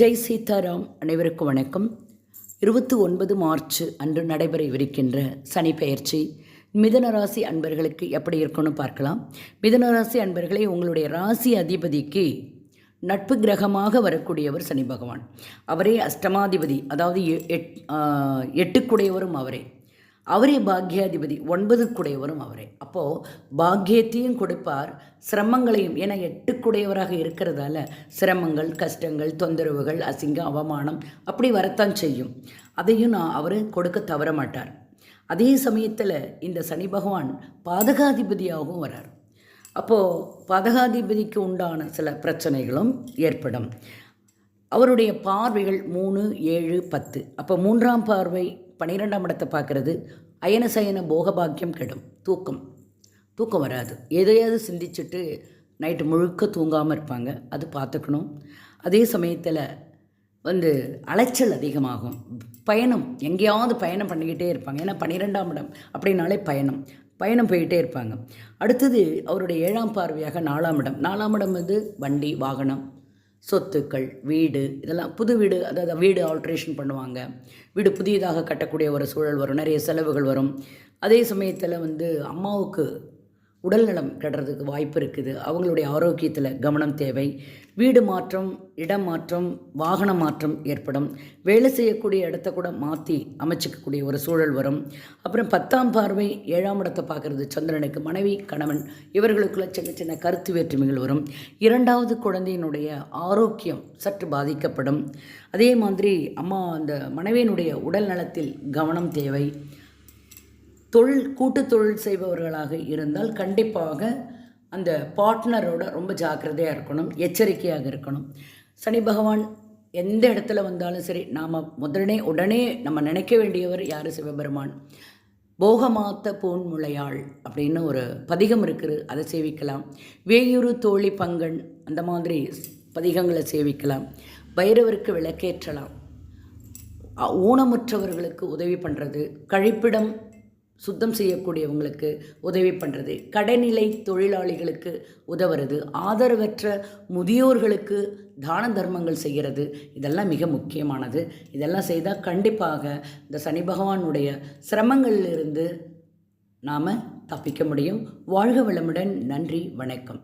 ஜெய் சீதாராம் அனைவருக்கும் வணக்கம். இருபத்தி ஒன்பது மார்ச் அன்று நடைபெற இருக்கின்ற சனி பெயர்ச்சி. மிதனராசி அன்பர்களுக்கு எப்படி இருக்குன்னு பார்க்கலாம். மிதனராசி அன்பர்களே உங்களுடைய ராசி அதிபதிக்கு நட்பு கிரகமாக வரக்கூடியவர் சனி பகவான். அவரே அஷ்டமாதிபதி அதாவது எ- எட் எட்டுக்குடையவரும் அவரே. அவரே பாக்யாதிபதி ஒன்பதுக்குடையவரும் அவரே. அப்போது பாக்கியத்தையும் கொடுப்பார் சிரமங்களையும் ஏன்னா எட்டுக்குடையவராக இருக்கிறதால சிரமங்கள் கஷ்டங்கள் தொந்தரவுகள் அசிங்கம் அவமானம் அப்படி வரத்தான் செய்யும். அதையும் நான் அவர் கொடுக்க தவற மாட்டார். அதே சமயத்தில் இந்த சனி பகவான் பாதகாதிபதியாகவும் வரார். அப்போது பாதகாதிபதிக்கு உண்டான சில பிரச்சனைகளும் ஏற்படும். அவருடைய பார்வைகள் மூணு ஏழு பத்து. அப்போ மூன்றாம் பார்வை பன்னிரெண்டாம் இடத்தை பார்க்குறது. அயனசயன போகபாக்கியம் கெடும். தூக்கம். தூக்கம் வராது. எதையாவது சிந்திச்சுட்டு நைட்டு முழுக்க தூங்காமல் இருப்பாங்க. அது பார்த்துக்கணும். அதே சமயத்தில் வந்து அலைச்சல் அதிகமாகும். பயணம். எங்கேயாவது பயணம் பண்ணிக்கிட்டே இருப்பாங்க. ஏன்னா பன்னிரெண்டாம் இடம் அப்படின்னாலே பயணம். பயணம் போயிட்டே இருப்பாங்க. அடுத்தது அவருடைய ஏழாம் பார்வையாக நாலாம் இடம். நாலாம் இடம் வந்து வண்டி வாகனம். சொத்துக்கள் வீடு இதெல்லாம் புது வீடு அதாவது வீடு ஆல்ட்ரேஷன் பண்ணுவாங்க. வீடு புதியதாக கட்டக்கூடிய ஒரு சூழல் வரும். நிறைய செலவுகள் வரும். அதே சமயத்தில் வந்து அம்மாவுக்கு உடல்நலம் கெடுறதுக்கு வாய்ப்பு இருக்குது. அவங்களுடைய ஆரோக்கியத்தில் கவனம் தேவை. வீடு மாற்றம் இடம் மாற்றம் வாகன மாற்றம் ஏற்படும். வேலை செய்யக்கூடிய இடத்த கூட மாற்றி அமைச்சிக்கக்கூடிய ஒரு சூழல் வரும். அப்புறம் பத்தாம் பார்வை ஏழாம் இடத்தை பார்க்குறது சந்திரனுக்கு மனைவி கணவன் இவர்களுக்குள்ள சின்ன சின்ன கருத்து வேற்றுமைகள் வரும். இரண்டாவது குழந்தையினுடைய ஆரோக்கியம் சற்று பாதிக்கப்படும். அதே மாதிரி அம்மா அந்த மனைவியினுடைய உடல் நலத்தில் கவனம் தேவை. தொழில் கூட்டு தொழில் செய்பவர்களாக இருந்தால் கண்டிப்பாக அந்த பார்ட்னரோட ரொம்ப ஜாக்கிரதையாக இருக்கணும் எச்சரிக்கையாக இருக்கணும். சனி பகவான் எந்த இடத்துல வந்தாலும் சரி நாம் முதலனே உடனே நம்ம நினைக்க வேண்டியவர் யார்? சிவபெருமான். போகமாத்த பூன்முளையாள் அப்படின்னு ஒரு பதிகம் இருக்குது அதை சேவிக்கலாம். வேயுறு தோழி பங்கன் அந்த மாதிரி பதிகங்களை சேவிக்கலாம். பைரவருக்கு விளக்கேற்றலாம். ஊனமுற்றவர்களுக்கு உதவி பண்ணுறது கழிப்பிடம் சுத்தம் செய்யக்கூடியவங்களுக்கு உதவி பண்ணுறது கடைநிலை தொழிலாளிகளுக்கு உதவுறது. ஆதரவற்ற முதியோர்களுக்கு தான தர்மங்கள் செய்கிறது இதெல்லாம் மிக முக்கியமானது. இதெல்லாம் செய்தால் கண்டிப்பாக இந்த சனி பகவானுடைய சிரமங்களிலிருந்து நாம் தப்பிக்க முடியும். வாழ்க வளமுடன். நன்றி. வணக்கம்.